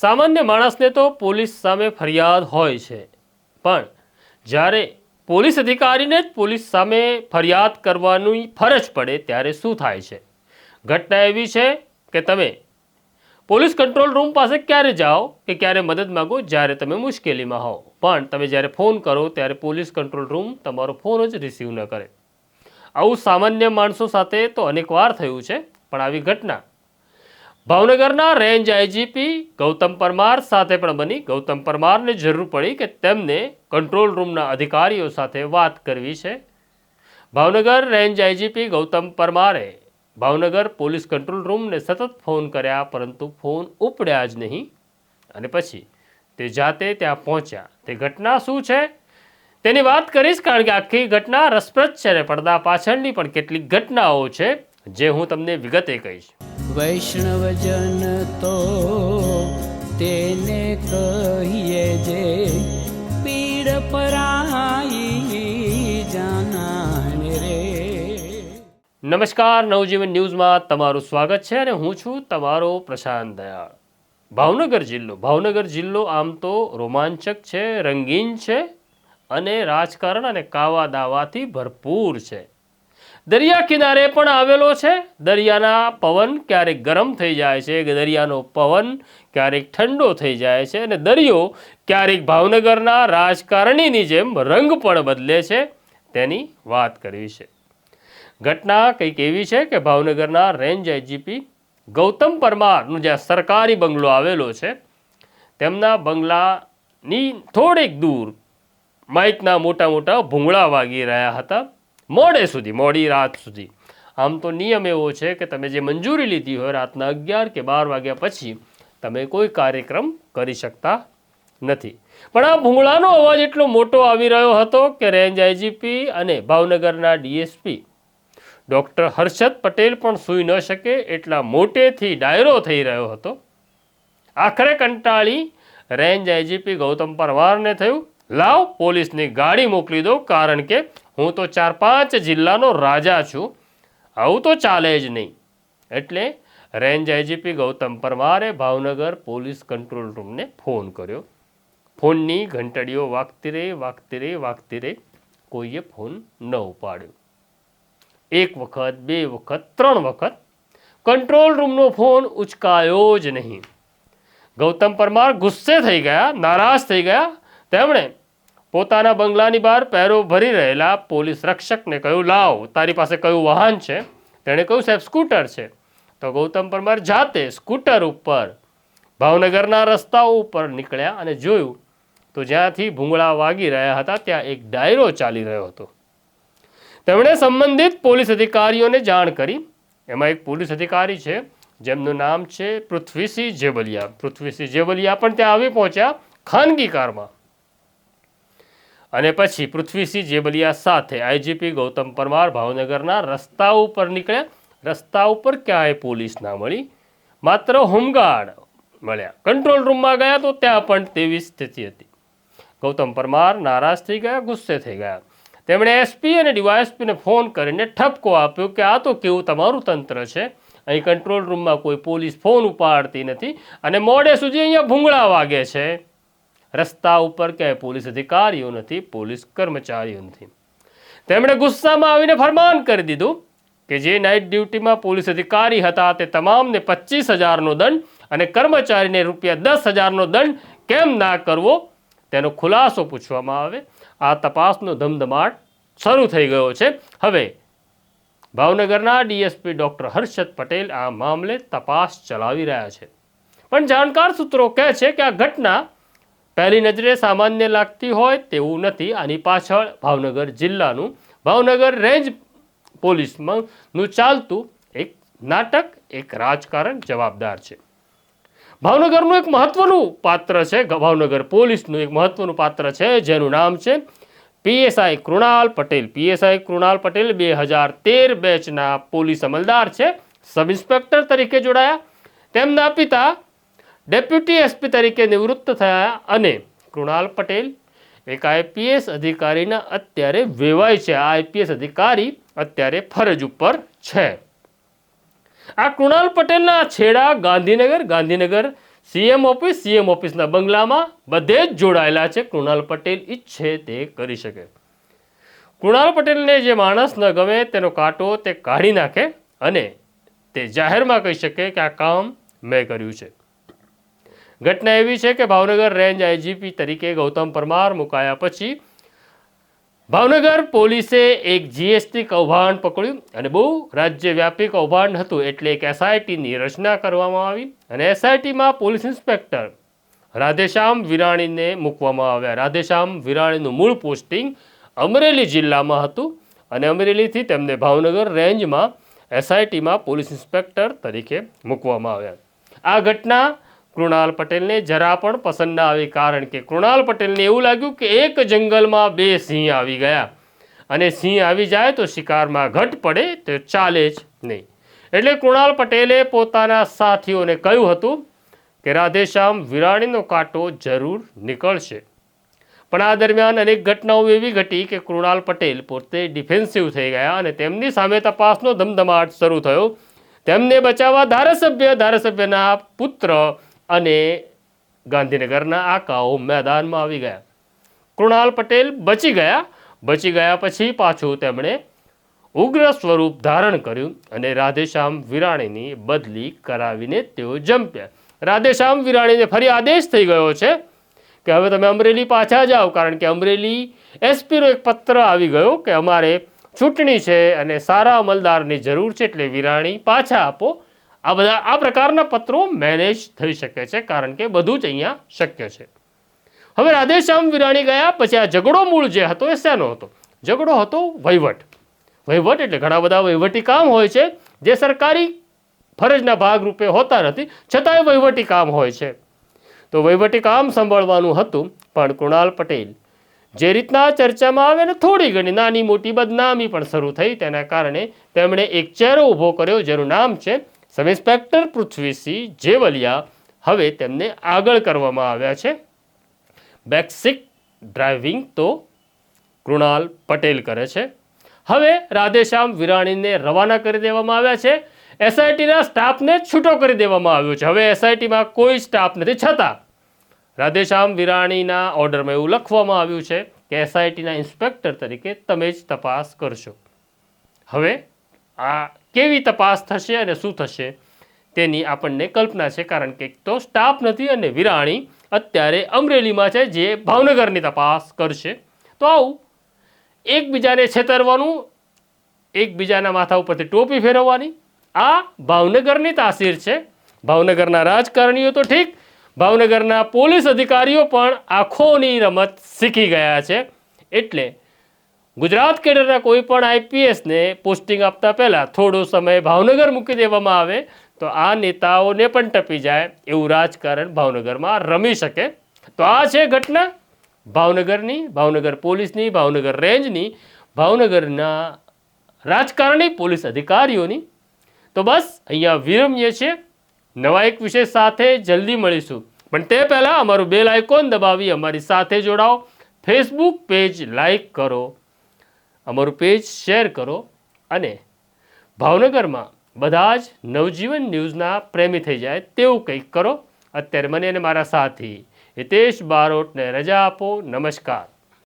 સામાન્ય માણસને તો પોલીસ સામે ફરિયાદ હોય છે. પણ જ્યારે પોલીસ અધિકારીને જ પોલીસ સામે ફરિયાદ કરવાની ફરજ પડે ત્યારે શું થાય છે? ઘટના એવી છે કે તમે પોલીસ કંટ્રોલ રૂમ પાસે ક્યારે જાઓ કે ક્યારે મદદ માગો જ્યારે તમે મુશ્કેલીમાં હો પણ તમે જ્યારે ફોન કરો ત્યારે પોલીસ કંટ્રોલ રૂમ તમારો ફોન જ રિસીવ ન કરે. આવું સામાન્ય માણસો સાથે તો અનેકવાર થયું છે, પણ આવી ઘટના ભાવનગરના રેન્જ આઈજીપી ગૌતમ પરમાર સાથે પણ બની. ગૌતમ પરમારને જરૂર પડી કે તેમને કંટ્રોલ રૂમના અધિકારીઓ સાથે વાત કરવી છે. ભાવનગર રેન્જ આઈજીપી ગૌતમ પરમારે ભાવનગર પોલીસ કંટ્રોલ રૂમને સતત ફોન કર્યા, પરંતુ ફોન ઉપડ્યા જ નહીં. અને પછી તે જાતે ત્યાં પહોંચ્યા. તે ઘટના શું છે? તેની વાત કરીશ કારણ કે આખી ઘટના રસપ્રદ છે અને પડદા પાછળની પણ કેટલીક ઘટનાઓ છે, જે હું તમને વિગતે કહીશ. વૈષ્ણવજન તો તેને કહીએ જે પીડ પરાઈ જાનાને રે. નમસ્કાર, નવજીવન ન્યૂઝમાં તમારું સ્વાગત છે અને હું છું તમારો પ્રશાંત દયાળ. ભાવનગર જિલ્લો ભાવનગર જિલ્લો આમ તો રોમાંચક છે, રંગીન છે અને રાજકારણ અને કાવા દાવાથી ભરપૂર છે. દરિયા કિનારે પણ આવેલો છે. દરિયાના પવન ક્યારેક ગરમ થઈ જાય છે. કે દરિયાનો પવન ક્યારેક ઠંડો થઈ જાય છે અને દરિયો ક્યારેક ભાવનગરના રાજકારણીની જેમ રંગ પણ બદલે છે. તેની વાત કરવી છે. ઘટના કંઈક એવી છે કે ભાવનગરના રેન્જ આઈજીપી ગૌતમ પરમારનું જ્યાં સરકારી બંગલો આવેલો છે. તેમના બંગલાની થોડીક દૂર માઇકના મોટા મોટા ભૂંગળા વાગી રહ્યા હતા. મોડે સુધી, મોડી રાત સુધી. આમ તો નિયમ એવો છે કે તમે જે મંજૂરી લીધી હોય રાતના અગિયાર કે બાર વાગ્યા પછી, તમે કોઈ કાર્યક્રમ કરી શકતા નથી. પણ આ ભૂંગળાનો અવાજ એટલો મોટો આવી રહ્યો હતો કે રેન્જ આઈજીપી અને ભાવનગરના ડીએસપી ડૉક્ટર હર્ષદ પટેલ પણ સૂઈ ન શકે એટલા મોટેથી ડાયરો થઈ રહ્યો હતો. આખરે કંટાળી રેન્જ આઈજીપી ગૌતમ પરમારને થયું, લાવ પોલીસની ગાડી મોકલી દો, કારણ કે હું તો ચાર પાંચ જિલ્લાનો રાજા છું. આવું તો ચાલે જ નહીં. એટલે રેન્જ આઈજીપી ગૌતમ પરમારે ભાવનગર પોલીસ કંટ્રોલ રૂમને ફોન કર્યો. ફોનની ઘંટડીઓ વાગતી રહી વાગતી રહી વાગતી રહી. કોઈએ ફોન ન ઉપાડ્યો. એક વખત, બે વખત, ત્રણ વખત કંટ્રોલ રૂમનો ફોન ઉચકાયો જ નહીં. ગૌતમ પરમાર ગુસ્સે થઈ ગયા, નારાજ થઈ ગયા. તેમણે પોતાના બંગલાની બહાર પહેરો ભરી રહેલા પોલીસ રક્ષકને કહ્યું, લાવ, તારી પાસે કયું વાહન છે? તેણે કહ્યું સાહેબ સ્કૂટર છે. તો ગૌતમ પરમાર જાતે સ્કૂટર ઉપર, ભાવનગરના રસ્તાઓ ઉપર નીકળ્યા અને જોયું તો જ્યાંથી ભૂંગળા વાગી રહ્યા હતા, ત્યાં એક ડાયરો ચાલી રહ્યો હતો. તેમણે સંબંધિત પોલીસ અધિકારીઓને જાણ કરી. એમાં એક પોલીસ અધિકારી છે, જેમનું નામ છે પૃથ્વીસિંહ જેબલિયા પૃથ્વીસિંહ જેબલિયા પણ ત્યાં આવી પહોંચ્યા ખાનગી કારમાં. અને પછી પૃથ્વીસિંહ જેબલિયા સાથે આઈજીપી ગૌતમ પરમાર ભાવનગરના રસ્તા ઉપર નીકળ્યા. રસ્તા ઉપર ક્યાંય પોલીસ ના મળી? માત્ર હોમગાર્ડ મળ્યા. કંટ્રોલ રૂમમાં ગયા તો ત્યાં પણ તેવી સ્થિતિ હતી. ગૌતમ પરમાર નારાજ થઈ ગયા, ગુસ્સે થઈ ગયા. તેમણે એસપી અને ડીવાયએસપીને ફોન કરીને ઠપકો આપ્યો કે આ તો કેવું તમારું તંત્ર છે? અહીં કંટ્રોલ રૂમમાં કોઈ પોલીસ ફોન ઉપાડતી નથી અને મોડે સુધી અહીંયા ભૂંગળા વાગે છે. રસ્તા ઉપર કે પોલીસ અધિકારીઓ નથી પોલીસ કર્મચારીઓ નથી તેમણે ગુસ્સામાં આવીને ફરમાન કરી દીધું કે જે નાઇટ ડ્યુટીમાં પોલીસ અધિકારી હતા તે તમામને પચીસ હજારનો દંડ અને કર્મચારીને રૂપિયા દસ હજારનો દંડ કેમ ના કરવો? તેનો ખુલાસો પૂછવામાં આવે. આ તપાસનો ધમધમાટ શરૂ થઈ ગયો છે. હવે, ભાવનગરના ડીએસપી ડૉક્ટર હર્ષદ પટેલ આ મામલે તપાસ ચલાવી રહ્યા છે. પણ જાણકાર સૂત્રો કહે છે કે આ ઘટના પહેલી નજરે સામાન્ય લાગતી હોય તેવું નથી. આની પાછળ ભાવનગર જિલ્લાનું ભાવનગર રેન્જ પોલીસમાંનું ચાલતું એક નાટક, એક રાજકારણ જવાબદાર છે. ભાવનગરનું એક મહત્વનું પાત્ર છે. ભાવનગર પોલીસનું એક મહત્વનું પાત્ર છે, જેનું નામ છે પીએસઆઈ કૃણાલ પટેલ. પીએસઆઈ કૃણાલ પટેલ બે હજાર તેર બેચના પોલીસ અમલદાર છે. સબ ઇન્સ્પેક્ટર તરીકે જોડાયા. તેમના પિતા ડેપ્યુટી એસપી તરીકે નિવૃત્ત થયા અને કૃણાલ પટેલ, એક આઈપીએસ અધિકારીના અત્યારે વેવાય છે. આ આઈપીએસ અધિકારી અત્યારે ફરજ ઉપર છે. આ કૃણાલ પટેલના છેડા Gandhinagar Gandhinagar CM office, CM ઓફિસના બંગલામાં બધે જ જોડાયેલા છે. કૃણાલ પટેલ ઈચ્છે તે કરી શકે. કૃણાલ પટેલને જે માણસ ન ગમે તેનો કાંટો તે કાઢી નાખે અને તે જાહેરમાં કહી શકે કે આ કામ મેં કર્યું છે. ઘટના એવી છે કે ભાવનગર રેન્જ આઈજીપી તરીકે ગૌતમ પરમાર મુકાયા પછી ભાવનગર પોલીસે એક જીએસટી કૌભાંડ પકડ્યું અને બહુ રાજ્યવ્યાપી કૌભાંડ હતું એટલે એક એસઆઈટીની રચના કરવામાં આવી અને એસઆઈટીમાં પોલીસ ઇન્સ્પેક્ટર રાધેશ્યામ વિરાણીને મૂકવામાં આવ્યા. રાધેશ્યામ વિરાણીનું મૂળ પોસ્ટિંગ અમરેલી જિલ્લામાં હતું અને અમરેલીથી તેમને ભાવનગર રેન્જમાં એસઆઈટીમાં પોલીસ ઇન્સ્પેક્ટર તરીકે મૂકવામાં આવ્યા. આ ઘટના કૃણાલ પટેલને જરા પણ પસંદ ના આવી કારણ કે કૃણાલ પટેલને એવું લાગ્યું કે એક જંગલમાં બે સિંહ આવી ગયા. અને સિંહ આવી જાય તો શિકારમાં ઘટ પડે તો ચાલે જ નહીં. એટલે કૃણાલ પટેલે પોતાના સાથીઓને કહ્યું હતું કે રાધેશ્યામ, વિરાણીનો કાંટો જરૂર નીકળશે. પણ આ દરમિયાન અનેક ઘટનાઓ એવી ઘટી કે કૃણાલ પટેલ પોતે ડિફેન્સિવ થઈ ગયા અને તેમની સામે તપાસનો ધમધમાટ શરૂ થયો. તેમને બચાવવા ધારાસભ્ય, ધારાસભ્યના પુત્ર અને ગાંધીનગરના આકાઓ મેદાનમાં આવી ગયા. કૃણાલ પટેલ બચી ગયા. બચી ગયા પછી પાછું તેમણે ઉગ્ર સ્વરૂપ ધારણ કર્યું અને રાધેશ્યામ વિરાણીની બદલી કરાવીને તેઓ જંપ્યા રાધેશ્યામ વિરાણીને ફરી આદેશ થઈ ગયો છે કે હવે તમે અમરેલી પાછા જાઓ, કારણ કે અમરેલી એસપીનો એક પત્ર આવી ગયો કે અમારે ચૂંટણી છે અને સારા અમલદારની જરૂર છે એટલે વિરાણી પાછા આપો. આ બધા આ પ્રકારના પત્રો મેનેજ થઈ શકે છે, કારણ કે બધું જ અહીંયા શક્ય છે. હવે રાધેશ્યામ વિરાણી ગયા, પછી આ ઝઘડો મૂળ જે હતો એ શેનો હતો? ઝઘડો હતો વહીવટ. વહીવટ એટલે ઘણા બધા વહીવટી કામ હોય છે, જે સરકારી ફરજના ભાગરૂપે હોતા નથી, છતાંય વહીવટી કામ હોય છે. તો વહીવટી કામ સંભાળવાનું હતું, પણ કૃણાલ પટેલ જે રીતના ચર્ચામાં આવે ને, થોડી ઘણી નાની મોટી બદનામી પણ શરૂ થઈ, તેના કારણે તેમણે એક ચહેરો ઊભો કર્યો, જેનું નામ છે સબ ઇન્સ્પેક્ટર પૃથ્વીસિંહ જેવલિયા હવે તેમને આગળ કરવામાં આવ્યા છે. બેક્સિક ડ્રાઇવિંગ તો કૃણાલ પટેલ કરે છે. હવે રાધેશ્યામ વિરાણીને રવાના કરી દેવામાં આવ્યા છે. એસઆઈટીના સ્ટાફને છૂટો કરી દેવામાં આવ્યો છે. હવે એસઆઈટીમાં કોઈ સ્ટાફ નથી. છતાં રાધેશ્યામ વિરાણીના ઓર્ડરમાં એવું લખવામાં આવ્યું છે કે એસઆઈટીના ઇન્સ્પેક્ટર તરીકે તમે જ તપાસ કરશો. હવે આ કેવી તપાસ થશે અને શું થશે તેની આપણને કલ્પના છે. કારણ કે તો સ્ટાફ નથી અને વિરાણી અત્યારે અમરેલીમાં છે જે ભાવનગરની તપાસ કરશે. તો આવું. એકબીજાને છેતરવાનું, એકબીજાના માથા ઉપરથી ટોપી ફેરવવાની. આ ભાવનગરની તાસીર છે. ભાવનગરના રાજકારણીઓ તો ઠીક. ભાવનગરના પોલીસ અધિકારીઓ પણ આંખોની રમત શીખી ગયા છે. એટલે ગુજરાત કેડરના કોઈ પણ આઈપીએસને પોસ્ટિંગ આપતા પહેલાં થોડો સમય ભાવનગર મૂકી દેવામાં આવે તો આ નેતાઓને પણ ટપી જાય એવું રાજકારણ ભાવનગરમાં રમી શકે. તો આ છે ઘટના. ભાવનગરની, ભાવનગર પોલીસની, ભાવનગર રેન્જની, ભાવનગરના રાજકારણી, પોલીસ અધિકારીઓની. તો બસ, અહીંયા વિરમીએ છીએ નવા એક વિષય સાથે જલ્દી મળીશું. પણ તે પહેલાં અમારું બેલ આઇકોન દબાવી અમારી સાથે જોડાઓ. ફેસબુક પેજ લાઈક કરો. અમારું પેજ શેર કરો અને ભાવનગરમાં બધા જ નવજીવન ન્યૂઝના પ્રેમી થઈ જાય તેવું કંઈક કરો. અત્યારે મને અને મારા સાથી હિતેશ બારોટને રજા આપો. નમસ્કાર.